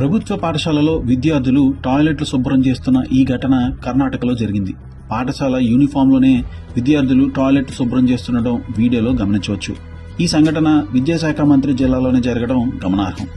ప్రభుత్వ పాఠశాలలో విద్యార్థులు టాయిలెట్లు శుభ్రం చేస్తున్న ఈ ఘటన కర్ణాటకలో జరిగింది పాఠశాల యూనిఫామ్లోనే విద్యార్థులు టాయిలెట్ శుభ్రం చేస్తుండటం వీడియోలో గమనించవచ్చు ఈ సంఘటన విద్యాశాఖ మంత్రి జిల్లాలోనే జరగడం గమనార్హం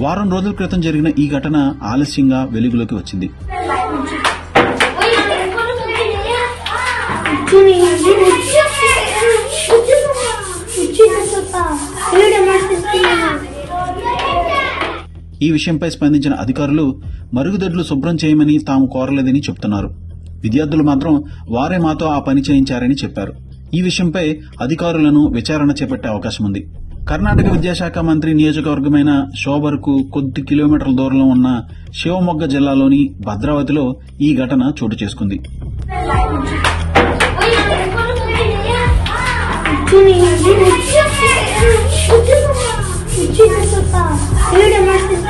వారం రోజుల క్రితం జరిగిన ఈ ఘటన ఆలస్యంగా వెలుగులోకి వచ్చింది ఈ విషయంపై స్పందించిన అధికారులు మరుగుదొడ్లు శుభ్రం చేయమని తాము కోరలేదని చెబుతున్నారు విద్యార్థులు మాత్రం వారే మాతో ఆ పని చేయించారని చెప్పారు ఈ విషయంపై అధికారులను విచారణ చేపట్టే అవకాశం ఉంది కర్ణాటక విద్యాశాఖ మంత్రి నియోజకవర్గమైన షోబర్కు కొద్ది కిలోమీటర్ల దూరంలో ఉన్న శివమొగ్గ జిల్లాలోని భద్రావతిలో ఈ ఘటన చోటు చేసుకుంది